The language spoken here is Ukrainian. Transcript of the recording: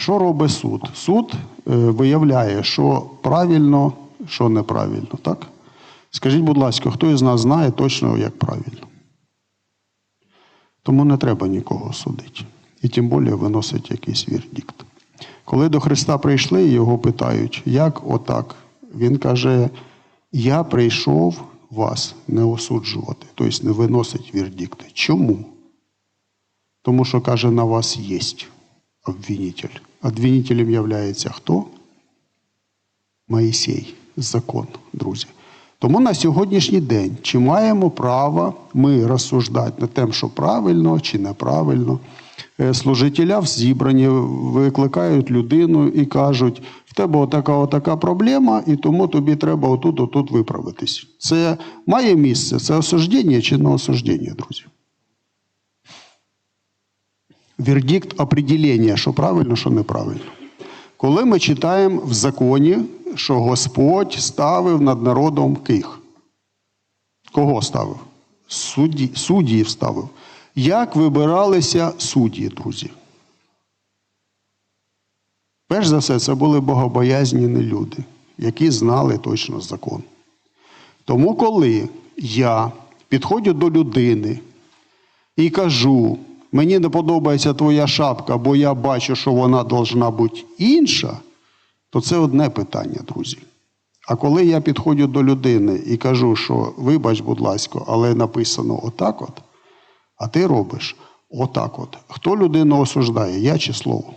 Що робить суд? Суд е, виявляє, що правильно, що неправильно. Так? Скажіть, будь ласка, хто із нас знає точно, як правильно? Тому не треба нікого судити. І тим більше виносить якийсь вердикт. Коли до Христа прийшли, його питають, як отак? Він каже: Я прийшов вас не осуджувати, тобто не виносить вердикти. Чому? Тому що, каже, на вас є обвинитель. Обвинителем являється хто? Моїсей, закон, друзі. Тому на сьогоднішній день, чи маємо право ми розсуждати над тим, що правильно чи неправильно, Е, служителя в зібранні викликають людину і кажуть, в тебе отака отака проблема, і тому тобі треба отут, отут виправитись. Це має місце, це осуждення чи не осуждення, друзі? Вердикт определення, що правильно, що неправильно. Коли ми читаємо в законі, що Господь ставив над народом ких? Кого ставив? Судді, суддів ставив. Як вибиралися судді, друзі? Перш за все, це були богобоязні люди, які знали точно закон. Тому, коли я підходжу до людини і кажу, мені не подобається твоя шапка, бо я бачу, що вона должна бути інша, то це одне питання, друзі. А коли я підходжу до людини і кажу, що вибач, будь ласка, але написано отак от, а ти робиш отак от. Хто людину осуждає, я чи слово?